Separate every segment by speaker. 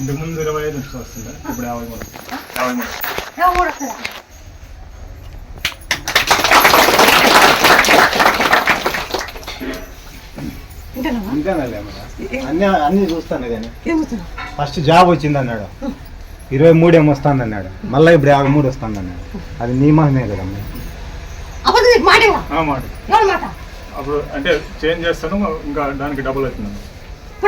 Speaker 1: ఇంతకు ముందు ఇరవై ఐదు నుంచి వస్తుంది? ఇప్పుడు యాభై మూడు. యాభై మూడు.
Speaker 2: వస్తుందా.
Speaker 3: అన్ని అన్ని చూస్తాను కానీ. ఫస్ట్ జాబ్ వచ్చింది అన్నాడు ఇరవై మూడు ఏమో వస్తుంది అన్నాడు మళ్ళీ ఇప్పుడు యాభై మూడు వస్తుంది అన్నాడు అది నీ మహమే కదమ్మా.
Speaker 2: మాట.
Speaker 1: అప్పుడు అంటే చేంజ్ చేస్తాను ఇంకా దానికి డబుల్ అవుతుంది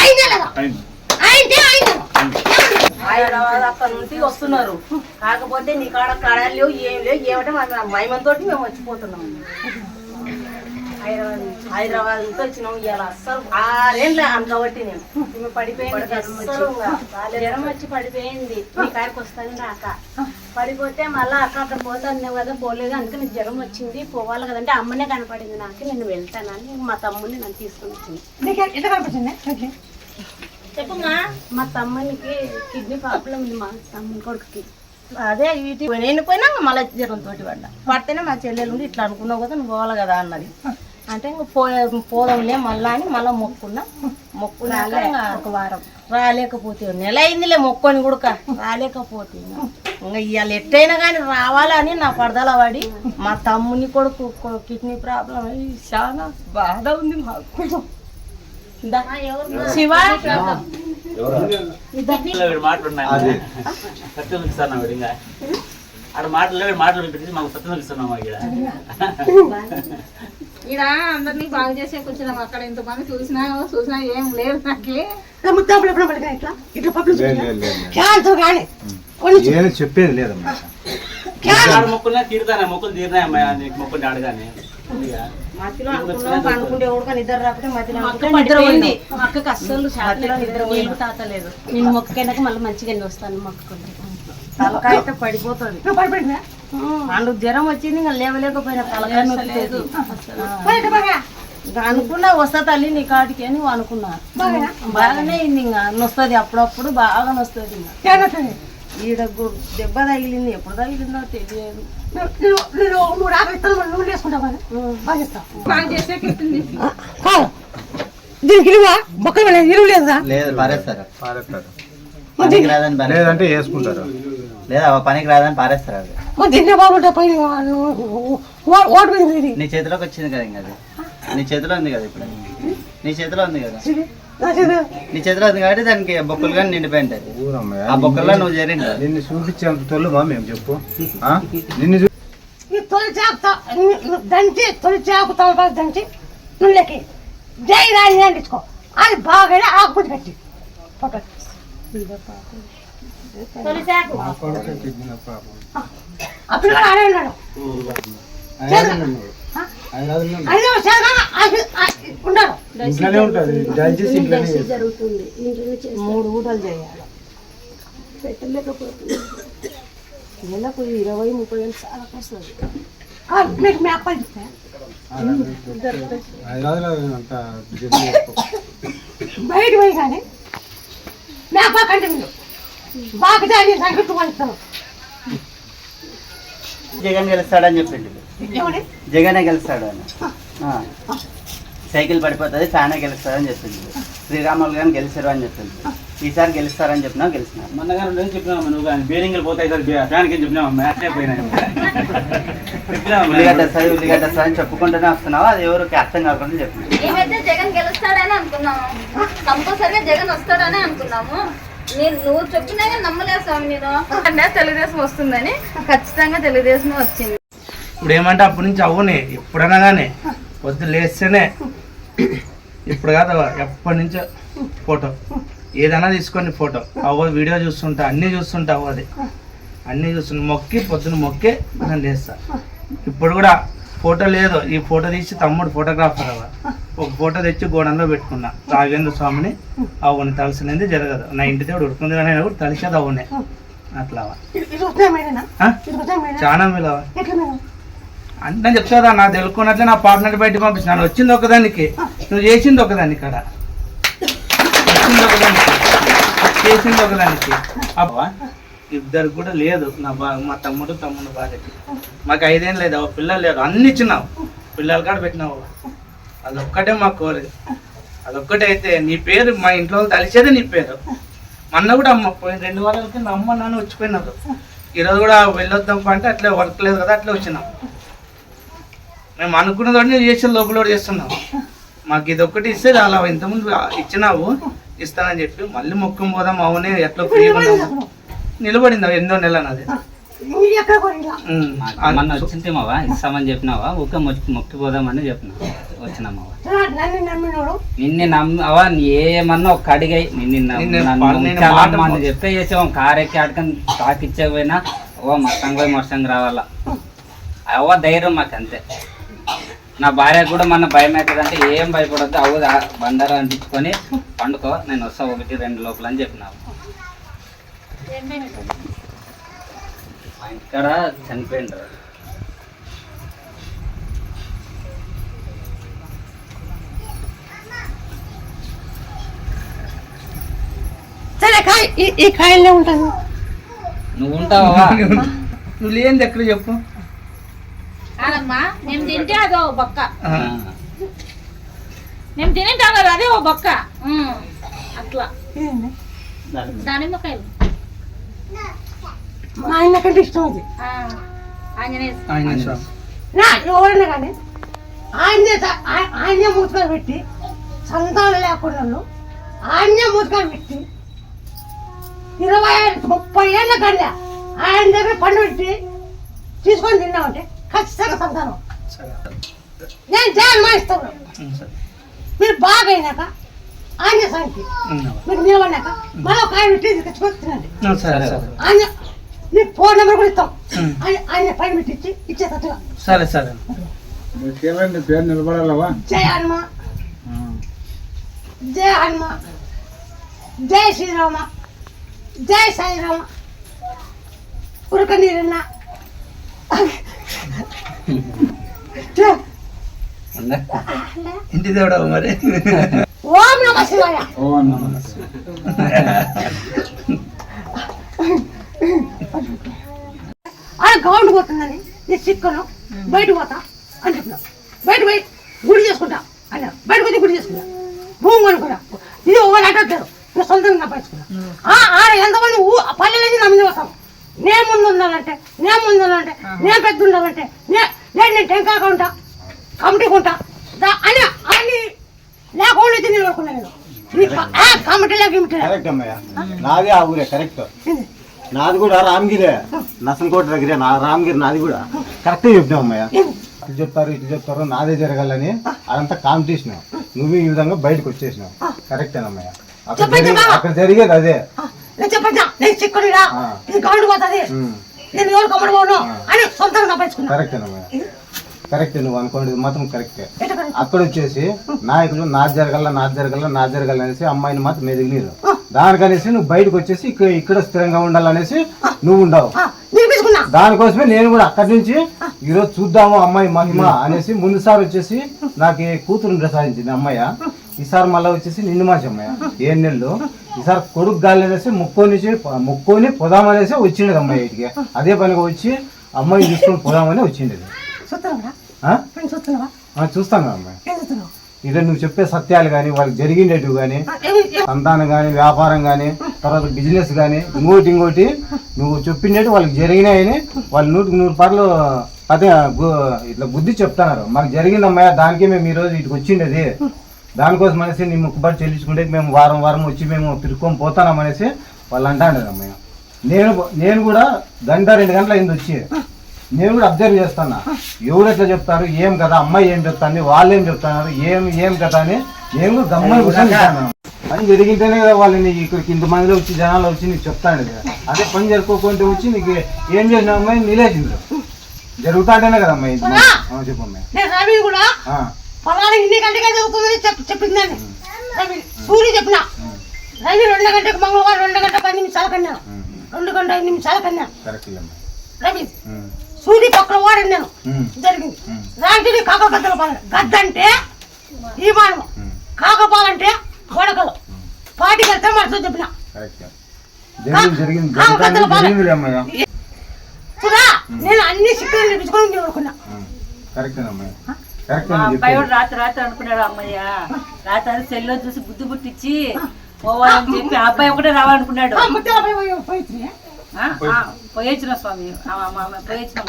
Speaker 2: అయిందే లేదా
Speaker 1: అయింది
Speaker 2: అయిందే అయిందా
Speaker 4: హైదరాబాద్ అక్కడ నుంచి వస్తున్నారు. కాకపోతే నీ కాడ కడాలు లేవు ఏం లేవు ఏమంటే మన మైమంతోటి మేము వచ్చిపోతున్నాం. హైదరాబాద్ నుంచి. హైదరాబాద్ నుంచి వచ్చినాం ఇవాళ అస్సలు ఆరేళ్ళ అనుకోబట్టి నేను.
Speaker 5: ఈమె పడిపోయింది
Speaker 4: అస్సలు.
Speaker 5: జ్వరం వచ్చి పడిపోయింది. మీ కాడికి వస్తాను రాక. పడిపోతే మళ్ళీ అక్క అక్కడ పోతాను కదా పోలేదు అందుకే నీకు జ్వరం వచ్చింది. పోవాలి కదంటే అమ్మనే కనపడింది నాకు. నేను వెళ్తానని మా తమ్ముడిని నన్ను తీసుకుని వచ్చింది. మా. తమ్మునికి కిడ్నీ ప్రాబ్లం ఉంది మా తమ్ముని కొడుకుకి.
Speaker 4: అదే ఇటు నేను పోయినా మళ్ళీ తోటి పడ్డా పడితేనే మా చెల్లెలు ఉండి ఇట్లా అనుకున్నావు కదా నువ్వు పోవాలి కదా అన్నది. అంటే ఇంక పో పోదాంలే మళ్ళా అని మళ్ళీ మొక్కున్నా. మొక్కున్నాక
Speaker 5: ఒక వారం.
Speaker 4: రాలేకపోతే నెల అయిందిలే మొక్కొని కూడా రాలేకపోతే ఇంకా. ఇవాళ ఎట్టయినా కానీ రావాలని నా పడదల పడి మా తమ్ముని కొడుకు కిడ్నీ ప్రాబ్లం అయ్యి చాలా బాధ ఉంది మాకు. శివ?
Speaker 6: వీడు మాట్లాడున్నాయి సత్యం ఇస్తాను వీడు ఇంకా. ఆడ మాటలు మాటలు వినిపించి మాకు సత్యం ఇస్తున్నాం ఇక్కడ
Speaker 7: ఈడ. అందరినీ బాగు చేసే కూర్చున్నాం అక్కడ. ఇంతమంది చూసినా చూసినా ఏం లేదు నాకు.
Speaker 3: చెప్పేది లేదమ్మా.
Speaker 6: ఆడ మొక్కున్నా తీరుతానే మొక్కులు తీరినాయమ్మా నీకు మొక్కుని అడగానే ఇక
Speaker 4: మధ్యలో అనుకున్నాం అనుకుంటే నిద్ర రాకపోతే మధ్యలో
Speaker 5: నిద్ర పోయింది అక్కకి అస్సలు
Speaker 4: మధ్యలో నిద్ర పోయింది.
Speaker 5: తాతలేదు నేను మళ్ళీ మంచిగా వస్తాను మొక్కుకుంటే
Speaker 4: తలకాయ అయితే పడిపోతుంది. జ్వరం వచ్చింది ఇంకా లేవలేకపోయినా తలకాయ నొప్పి
Speaker 5: లేదు.
Speaker 2: పోయిట బాగా
Speaker 4: ఇంకా అనుకున్నా వస్తా తల్లి నీ కాటికి అని అనుకున్నా.
Speaker 2: బాగా
Speaker 4: బాగానే అయింది ఇంకా. నొస్తుంది అప్పుడప్పుడు బాగా నొస్తుంది ఇంకా. ఈడ దెబ్బ తగిలింది ఎప్పుడు తగిలిందో తెలియదు.
Speaker 2: దీనికి ఇరువు లేదా?
Speaker 8: లేదు పారేస్తారు.
Speaker 3: పారేస్తారు.
Speaker 8: పనికి రాదని పారేస్తారు
Speaker 3: లేదంటే వేసుకుంటారు.
Speaker 8: లేదా పనికి రాదని పారేస్తారు అది.
Speaker 2: బాగుంటా పైన ఓటు మీద
Speaker 8: నీ చేతిలోకి వచ్చింది కదా ఇంకా అది. నీ చేతిలో ఉంది కదా ఇప్పుడు. నీ చేతిలో ఉంది కదా.
Speaker 2: నా చేతి
Speaker 8: నీ చేతిలో ఉంది కాబట్టి దానికి బొక్కలు కానీ నిండిపోయి ఉంటాయి.
Speaker 3: ఊరమ్మయ్య.
Speaker 8: ఆ బొక్కల్లో నువ్వు చేరిండు.
Speaker 3: నిన్ను చూపించేంత తొలుమా మేము చెప్పు? ఆ? నిన్ను
Speaker 2: తొలి దంచి తొలి చాకు తలపా దంచి. నువ్వులకి జై రాణి అంటించుకో అది బాగా పెట్టి. ఫోటో
Speaker 3: కొడుకు కిడ్నీ ప్రాబ్లం.
Speaker 2: అప్పుడు కూడా ఆడే ఉన్నాడు.
Speaker 4: మూడు ఊటలు చేయాలి.
Speaker 5: పెట్టలేకపోతుంది.
Speaker 4: నెలకు ఇరవై ముప్పై వేలు చాలా
Speaker 2: కాదు, మీకు మీ. బయట పోయి కానీ మీ కంటే మీరు బాగా దాన్ని సంగతి
Speaker 8: జగన్ గెలుస్తాడని చెప్పిండు. జగనే గెలుస్తాడు అని. సైకిల్ పడిపోతుంది ఫ్యానే గెలుస్తాడని చెప్పింది శ్రీరాములు కానీ గెలిచారు అని చెప్పింది ఈసారి గెలుస్తారని చెప్పినా గెలిచినారు.
Speaker 6: మొన్న కానీ రెండు చెప్పినావు నువ్వు కానీ బేరింగ్లు పోతాయి సార్ ఫ్యాన్కి చెప్పినావు మ్యాచ్ చెప్పినావు
Speaker 8: ఉల్లిగడ్డ సాయి ఉల్లిగడ్డ సాయి అని చెప్పుకుంటూనే వస్తున్నావు? అది ఎవరికి అర్థం కాకుండా
Speaker 7: మేమైతే జగన్ గెలుస్తాడని అనుకున్నాము. కంపల్సరిగా జగన్ వస్తాడని అనుకున్నాము. నేను నువ్వు చెప్పినా కానీ నమ్మలేదు స్వామి నేను. అంటే తెలుగుదేశం వస్తుందని ఖచ్చితంగా తెలుగుదేశం వచ్చింది.
Speaker 9: ఇప్పుడు ఏమంటే అప్పటి నుంచి అవ్వనే ఎప్పుడైనా కానీ పొద్దు లేస్తేనే. ఇప్పుడు కాదు ఎప్పటి నుంచో ఫోటో. ఏదైనా తీసుకోండి ఫోటో. అవ్వ వీడియో చూస్తుంటా అన్నీ చూస్తుంటా అవ్వది అన్నీ చూస్తుంటా. మొక్కి పొద్దున మొక్కే నేను లేస్తా. ఇప్పుడు కూడా ఫోటో లేదు. ఈ ఫోటో తీసి తమ్ముడు ఫోటోగ్రాఫర్ అవ్వ. ఒక ఫోటో తెచ్చి గోడంలో పెట్టుకున్నా. రాఘవేంద్ర స్వామిని అవ్వని తలసినది జరగదు. నా ఇంటి దేవుడు ఉడుకుంది కానీ కూడా తలిసేది అవ్వనే. అట్లా చాలా
Speaker 2: మేడం?
Speaker 9: అంటే చెప్తారా నాకు తెలుసుకున్నట్లే నా పార్ట్నర్ బయటకు పంపించినాను వచ్చింది ఒకదానికి నువ్వు చేసింది ఒకదానికి ఇక్కడ వచ్చింది ఒకదానికి చేసింది ఒకదానికి. అబ్బా ఇద్దరు కూడా లేదు. నా బా మా తమ్ముడు తమ్ముడు భార్యకి మాకు ఐదేం లేదు. పిల్లలు లేదు అన్ని ఇచ్చినావు. పిల్లల కాడ పెట్టినావు. అదొక్కటే మా కోరిక. అదొక్కటే అయితే నీ పేరు మా ఇంట్లో వాళ్ళు తలిచేదే నీ పేరు. మొన్న కూడా అమ్మ పోయిన రెండు వారాల కింద అమ్మ నాన్న వచ్చిపోయినారు. ఈరోజు కూడా వెళ్ళొద్దాం అంటే అట్లే వర్క్ లేదు కదా అట్లే వచ్చినాం. మేము అనుకున్న దాన్ని చేసి లోపల చేస్తున్నాం. మాకు ఇది ఒక్కటి ఇస్తే అలా ఇంతకుముందు ఇచ్చినావు. ఇస్తానని చెప్పి మళ్ళీ మొక్కం పోదాం అవునే ఎట్లా ఉన్నాము నిలబడింది ఎన్నో నెల నాది? ఉమ్.
Speaker 6: మొన్న వచ్చింటేమావా ఇస్తామని చెప్పినావా? ఊక మొక్కి మొక్కిపోదామని చెప్పినా. వచ్చినామావా
Speaker 2: నన్ను
Speaker 6: నమ్మవా ఏమన్నా ఒక అడిగాయి. నిన్ను చెప్తే చేసాం కారెక్కి ఆడకని తాకిచ్చేపోయినా ఓ మస్తంగా పోయి మస్తంగా రావాలా. అవ్వ ధైర్యం మాకు అంతే. నా భార్య కూడా మన భయం అవుతుంది అంటే ఏం భయపడద్దు అవ్వ దా- బండారా అంటించుకొని పండుకో నేను వస్తా ఒకటి రెండు లోపల అని చెప్పినావు మా ఇంటికాడ చనిపోయిండ్రు.
Speaker 2: సరే కాయ ఈ- ఈ కాయలే
Speaker 6: నువ్వు ఉంటావా?
Speaker 9: నువ్వు లేనిది ఎక్కడ చెప్పు.
Speaker 7: కాదమ్మా మేము తింటే అదో బొక్క.
Speaker 9: ఆ.
Speaker 7: మేము తినేటాం కదా అదే ఓ బొక్క. అట్లా? దానిమ్మకాయలు.
Speaker 2: మా ఆయన కంటే ఇష్టం అది.
Speaker 7: ఆ, ఆంజనేయ
Speaker 2: ఎవరైనా కానీ ఆయనే ఆయనే మూసుకొని పెట్టి సంతానం లేకుండా ఆయనే మూసుకొని పెట్టి ఇరవై ముప్పై ఏళ్ళ కన్నా ఆయన దగ్గర పండు పెట్టి తీసుకొని తిన్నామంటే ఖచ్చితంగా సంతానం నేను జగన్
Speaker 9: సరే.
Speaker 2: మీరు బాగా అయినాక ఆంజనేయ స్వామికి
Speaker 9: ఉమ్,
Speaker 2: మీరు నిలబడినాక మళ్ళీ ఒక ఆయన
Speaker 9: సరే సరే.
Speaker 2: ఆయన నీకు ఫోన్ నెంబర్ కూడా ఇస్తాం. ఆయన ఆయన పైన పెట్టించి ఇచ్చేటట్టుగా
Speaker 9: సరే సరే.
Speaker 3: నీకేమైంది పేరు నిలబడాలవా?
Speaker 2: జై హనుమ. జై హనుమ. జై శ్రీరామ. జై సాయిరామ. ఉరక నీరన్న.
Speaker 9: ఇంటి దేవుడు మరి?
Speaker 2: ఓం నమ శివాయ.
Speaker 3: ఓ అన్న
Speaker 2: ఆయన గౌండ్ పోతుందని నేను చిక్కను. బయట పోతా అని చెప్పిన బయట పోయి గుడి చేసుకుంటా అన్న. బయటకు వచ్చి గుడి చేసుకుంటా. భూమి కొనుక్కున్నా ఇది ఒకటి అంటారు నేను సొంతంగా సంపాదించుకున్నా ఆ, ఆడ ఎంతమంది ఊ పల్లెలకి నా మీద వస్తాం నేను ముందు ఉండాలంటే నేను ముందు ఉండాలంటే నేను పెద్ద ఉండాలంటే నే- నేను నేను టెంకాయ ఉంటా కమిటీ కొంటా దా- అని అన్ని లేకుండా నిలబడుకున్నా నేను.
Speaker 3: నాది ఆ ఊరే కరెక్ట్? నాది కూడా రామగిరే. నసనకోట దగ్గరే నా రామగిరి నాది కూడా. కరెక్ట్ అమ్మయ్య. ఇటు చెప్తారు ఇటు చెప్తారు నాదే జరగాలని అదంతా కాంపిటీషన్ నువ్వు ఈ విధంగా బయటకు వచ్చేసినావు. కరెక్టేనమ్మయ్య అక్కడ
Speaker 2: చెప్పండి
Speaker 3: జరిగేది అదే.
Speaker 2: ఆ, నేను ఎవరు కమ్మడి పోను అని సొంతంగా సంపాదించుకున్నా
Speaker 3: కరెక్టేనమ్మయ్య కరెక్టే నువ్వు అనుకోండి మాత్రం కరెక్టే.
Speaker 2: కరెక్ట్?
Speaker 3: అక్కడ వచ్చేసి నాయకులు నాది జరగల నాది జరగల నాది జరగల అనేసి అమ్మాయిని మాత్రం ఎదిగినారు దానికనేసి నువ్వు బయటకు వచ్చేసి ఇక్కడ ఇక్కడ స్థిరంగా ఉండాలనేసి నువ్వు ఉండవు. దానికోసమే నేను కూడా అక్కడి నుంచి ఈరోజు చూద్దాము అమ్మాయి మహిమ అనేసి ముందుసారి వచ్చేసి నాకు కూతురుని ప్రసాదించింది అమ్మాయి. ఈసారి మళ్ళీ వచ్చేసి నిన్ను మాచి అమ్మాయి. ఏడు నెలలు. ఈసారి కొడుకు గాలి అనేసి ముక్కోని ముక్కోని పొదామనేసి వచ్చిండేది అమ్మాయి ఇంటికి. అదే పనిగా వచ్చి అమ్మాయి తీసుకొని పోదామని వచ్చిండేది. ఆ, చూస్తాను అమ్మాయి. ఇదే నువ్వు చెప్పే సత్యాలు కానీ వాళ్ళకి జరిగిండేటివి కానీ సంతానం కానీ వ్యాపారం కానీ తర్వాత బిజినెస్ కానీ ఇంకోటి ఇంకోటి నువ్వు చెప్పినట్టు వాళ్ళకి జరిగినాయని వాళ్ళు నూటికి నూరు పాటలు అదే ఇట్లా బుద్ధి చెప్తున్నారు. మాకు జరిగిందమ్మయ్య దానికి మేము ఈరోజు ఇటుకు వచ్చిండేది. దానికోసం అనేసి నీ ముక్కుబడి చెల్లించుకుంటే మేము వారం వారం వచ్చి మేము తిరుక్కొని పోతాం అనేసి వాళ్ళు అంటాండేది అమ్మయ్య నేను నేను కూడా గంట రెండు గంటల అయింది వచ్చి. నేను కూడా అబ్జర్వ్ చేస్తాను. ఎవరు ఎట్లా చెప్తారు? ఏం కదా అమ్మాయి ఏం చెప్తాంది? వాళ్ళు ఏం చెప్తున్నారు? ఏం ఏం కదా అని నేను కూడా గమ్మని కూర్చొని. పని జరిగింటేనే కదా వాళ్ళు నీకు ఇక్కడికి ఇంతమందిలో వచ్చి జనాలు వచ్చి నీకు చెప్తాను కదా అదే పని జరుపుకోకుంటే వచ్చి నీకు ఏం చేసిన అమ్మాయి? నిలేసింది జరుగుతాంటేనే కదా అమ్మాయి. ఇంత
Speaker 2: నేను పొలానికి ఇన్ని గంటకే చదువుతుందని చెప్పి చెప్పిందని. సూర్య చెప్పిన. రవి రెండు గంటలకు మంగళవారం రెండు గంట పది నిమిషాల కన్నా. రెండు గంట ఐదు నిమిషాల కన్నా. రవి సూర్య పక్కన వాడు నేను. జరిగింది. రాంటిది కాకగద్దల పాలన. గద్ద అంటే ఈ మానవ కాకపాలంటే వడకలు పాటికి వెళ్తే మనసు చెప్పిన. పాలన. నేను అన్ని శిక్షలు నేర్పించుకొని
Speaker 3: కరెక్ట్
Speaker 4: అబ్బాయి రాత్రి రాత్రి అనుకున్నాడు అమ్మయ్య. రాత్రి సెల్లో చూసి బుద్ధి పుట్టించి
Speaker 10: పోవాలని చెప్పి ఆ అబ్బాయి ఒకటే రావాలనుకున్నాడు. పోయొచ్చిన స్వామి. పోయొచ్చిన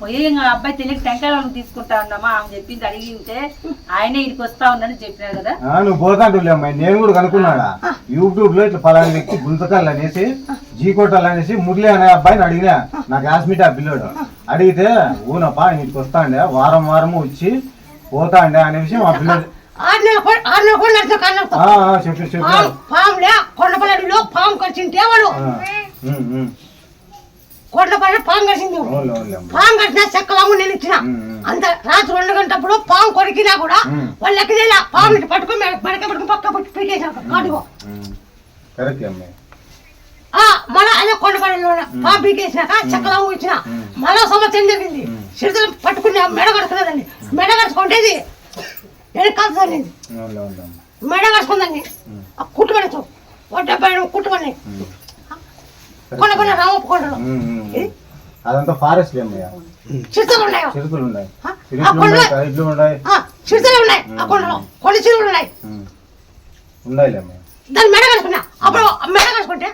Speaker 10: పోయి ఇంకా అబ్బాయి తెలియక టెంకాయ వాళ్ళకి తీసుకుంటా ఉన్నామా ఆమె చెప్పింది. అడిగితే ఆయనే ఇడికి వస్తా ఉన్నాడని చెప్పినాడు కదా.
Speaker 3: ఆ, నువ్వు పోతాంటులే అమ్మాయి. నేను కూడా కనుక్కున్నాడా యూట్యూబ్లో ఇట్లా పలానా వ్యక్తి గుంతకల్ అనేసి జీ కొట్టాలి అనేసి మురళి అనే అబ్బాయిని అడిగినా. నా క్లాస్మేట్ ఆ పిల్లోడు. అడిగితే ఊనప్పా ఇంటికి వస్తాండే వారం వారం వచ్చి పోతాండే అనే విషయం ఆ పిల్లోడు చెప్పు చెప్పు.
Speaker 2: పాములే కొండపల్లిలో పాము కరిచింటే వాడు
Speaker 3: ఉమ్.
Speaker 2: కొండపల్లి పాము
Speaker 3: అమ్మ.
Speaker 2: పాము కట్టినా చెక్కలాము నేను ఇచ్చిన. అంత రాత్రి రెండు గంటప్పుడు పాము కొరికినా కూడా. వాళ్ళు ఎక్కదేలా పాము పట్టుకుని మెడక పట్టుకుని పక్క పట్టి పీకేసారు కాటుకో. మళ్ళా అదే కొండపల్లిలో పాము పీకేసినాక చెక్కలాము ఇచ్చిన. మళ్ళా సంవత్సరం జరిగింది. చిరుతలు పట్టుకుని మెడ కడుతున్నదండి మెడ కడుచుకుంటేది వెనకాల జరిగింది.
Speaker 3: అవునులే, అవునులే అమ్మ.
Speaker 2: మెడ కడుచుకుందండి. ఆ ఓ డెబ్బై కుట్టు పడి కొండపల్లి రామప్ప కొండలు.
Speaker 3: అదంతా ఫారెస్ట్ అమ్మయ్య
Speaker 2: చిరుతలు ఉన్నాయి?
Speaker 3: చిరుతులు ఉన్నాయి. చిరుతులు ఇట్లు ఉన్నాయి
Speaker 2: ఆ, చిరుతలు ఉన్నాయి. ఆ కొండలో కొన్ని చిరులు ఉన్నాయి.
Speaker 3: ఉన్నాయిలే అమ్మయ్య.
Speaker 2: దాన్ని మెడ కడుచుకున్నా అప్పుడు మెడ కడుచుకుంటే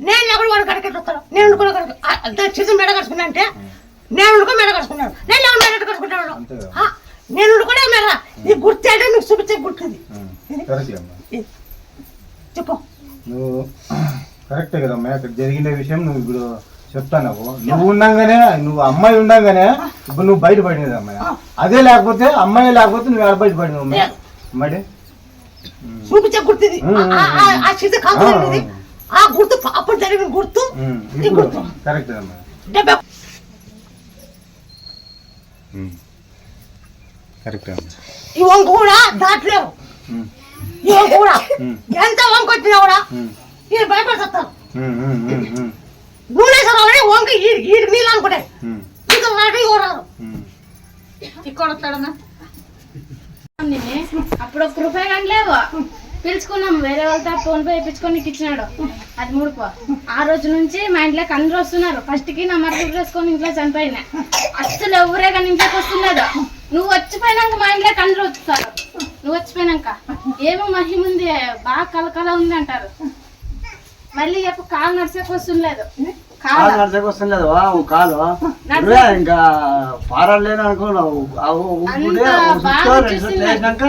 Speaker 2: నేను లేకుండా వాడు కడకెట్ వస్తాడు నేను వండుకున్న కడక ఆ, దాని చిరుత మెడ కడుచుకున్నా అంటే నేను వండుకొని మెడ కడుచుకున్నాడు నేను లేకుండా మెడ. ఆ, నేను వండుకునే మెడ. ఈ గుర్తు అంటే మీకు చూపించే గుర్తుంది
Speaker 3: ఉమ్. కరెక్ట్ అమ్మయ్య
Speaker 2: చెప్పు
Speaker 3: నువ్వు కరెక్టే కదమ్మా అక్కడ జరిగిన విషయం నువ్వు ఇప్పుడు చెప్తాను. నువ్వు ఉండంగానే నువ్వు అమ్మాయి ఉండంగానే ఇప్పుడు నువ్వు బయట పడినది అమ్మాయి. అదే లేకపోతే అమ్మాయి లేకపోతే నువ్వు ఎక్కడ బయట పడినావు అమ్మాయి? అమ్మాయి
Speaker 2: చూపించే గుర్తు ఆ- కాదు
Speaker 3: ఆ,
Speaker 2: గుర్తు అప్పుడు జరిగిన గుర్తు గుర్తు.
Speaker 3: కరెక్ట్ కరెక్ట్
Speaker 2: ఈ వంక కూడా దాటలేవు. ఈ వంక కూడా. ఎంత వంక వచ్చినా కూడా ఇది భయపడతారు సరవడే వంక ఈ ఈ నీళ్ళు అనుకుంటాయి
Speaker 3: ఉమ్,
Speaker 2: ఇంకా వాటి ఎవరారు
Speaker 3: ఉమ్.
Speaker 7: ఇక్కడ వస్తాడన్నా అప్పుడు ఒక్క రూపాయి కానీ లేవు. పిలుచుకున్నాం వేరే వాళ్ళతో ఫోన్ పే ఇప్పించుకొని నీకు ఇచ్చినాడు. అది మూడుకో. ఆ రోజు నుంచి మా ఇంట్లోకి అందరూ వస్తున్నారు. ఫస్ట్కి నా మరదలు వేసుకొని ఇంట్లో చనిపోయినా. అస్సలు ఎవరే కానీ ఇంట్లోకి వస్తున్నారు. నువ్వు వచ్చిపోయినాక మా ఇంట్లోకి అందరూ వస్తారు. నువ్వు వచ్చిపోయినాక. ఏమో మహిమ ఉంది బాగా కలకల ఉంది అంటారు. మళ్ళీ చెప్పు కాలు నడిచేకి వస్తుండలేదు
Speaker 11: కాలు
Speaker 7: కాలు
Speaker 11: నడిచకు వస్తుంది వా ఓ కాలు. ఇంకా పారాలు లేని అనుకున్నావు
Speaker 7: బాగా
Speaker 11: వేసినాక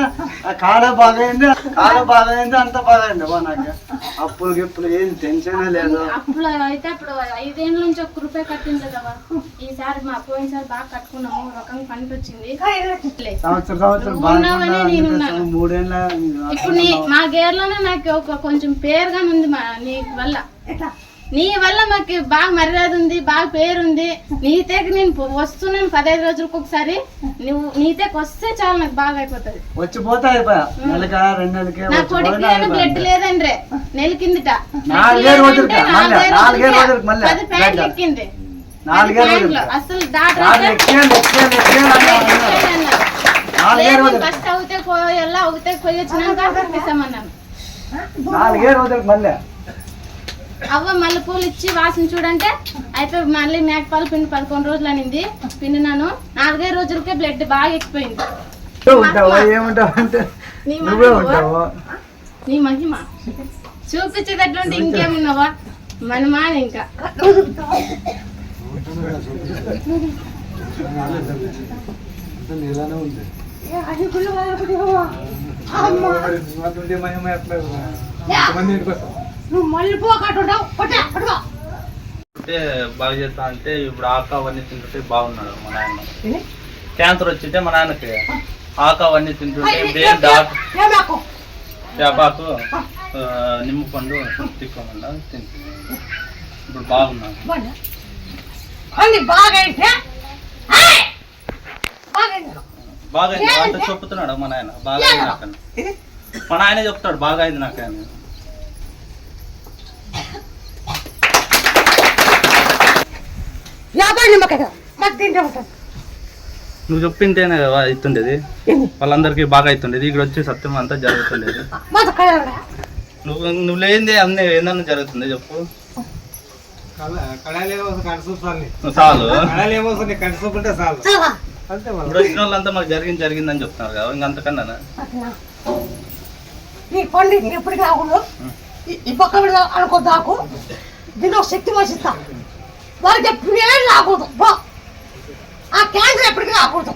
Speaker 11: కాలే బాగైంది కాలే బాగైంది అంత బాగైంది. వా నాకు అప్పులు గిప్పులు ఏం టెన్షన్ లేదు.
Speaker 7: అప్పుడు అయితే అప్పుడు ఐదేళ్ళ నుంచి ఒక్క రూపాయి కట్టింది కదా ఈసారి మా పోయినసారి బాగా కట్టుకున్నాము రకంగా పనికి వచ్చింది
Speaker 11: సంవత్సరం సంవత్సరం
Speaker 7: ఉన్నాను.
Speaker 11: మూడేళ్ళ
Speaker 7: ఇప్పుడు నీ మా గేర్లోనే నాకు ఒక కొంచెం పేరుగా ఉంది మా నీ వల్ల. నీ వల్ల మాకు బాగా మర్యాద ఉంది బాగా పేరు ఉంది నీతేకి నేను వస్తున్నాను పదహైదు రోజులకు ఒకసారి. నువ్వు నీతేకి వస్తే చాలు నాకు బాగా అయిపోతుంది.
Speaker 11: రెండు నెలకే
Speaker 7: నా కొడుకు బ్లడ్. లేదండ్రే. నెల కిందట. పది ప్యాంట్లు. ఎక్కింది. అసలు
Speaker 11: రోజులు
Speaker 7: ఫస్ట్ అవుతే పోయేలా అవుతే పోయి వచ్చినాక
Speaker 11: నాలుగే రోజులకి మళ్ళీ.
Speaker 7: అవ్వ మల్లె పూలు ఇచ్చి వాసన చూడంటే అయిపోయి మళ్ళీ మేకపాలు పిండి పదకొండు రోజులు అనింది. పిండినాను. నాలుగైదు రోజులకే బ్లడ్ బాగా ఎక్కిపోయింది. నీ మహిమ. మహిమ. చూపించేటట్లుంటే ఇంకేమున్నావా? మనమా ఇంకా.
Speaker 2: అది గుళ్ళు నువ్వు మళ్ళీ కొట్టా
Speaker 12: అంటే బాగా చేస్తా అంటే ఇప్పుడు ఆక అవన్నీ తింటుంటే బాగున్నాడు మా నాయన. క్యాన్సర్ వచ్చింటే మా నాన్నకి ఆక అవన్నీ తింటుంటే బ్రెయిన్ ఆ, నిమ్మపండు తిక్కోమన్నా తింటుంది. ఇప్పుడు
Speaker 2: బండి బాగా
Speaker 12: అంత చెప్పుతున్నాడు మా నాయన? బాగా అయింది నాకు మా నాయన చెప్తాడు బాగా అయింది నాకు అని
Speaker 2: యాభై నిమ్మకాయ నాకు తింటే ఉంటుంది
Speaker 12: నువ్వు చెప్పింటేనే కదా అవుతుండేది వాళ్ళందరికీ బాగా అవుతుండేది ఇక్కడ వచ్చి సత్యం అంతా జరుగుతుండేది. నువ్వు నువ్వు లేనిదే అన్నీ ఏందన్నా జరుగుతుంది చెప్పు. చాలు.
Speaker 2: చాలా.
Speaker 12: ఇప్పుడు వచ్చిన వాళ్ళంతా మాకు జరిగింది జరిగిందని చెప్తున్నారు కదా ఇంకంతకన్నా
Speaker 2: ఈ పక్క అనుకో దాకు. దీనికి ఒక శక్తి వసిస్తా వాళ్ళకి ఎప్పుడే రాకూడదు. బా ఆ క్యాన్సర్ ఎప్పటికీ రాకూడదు.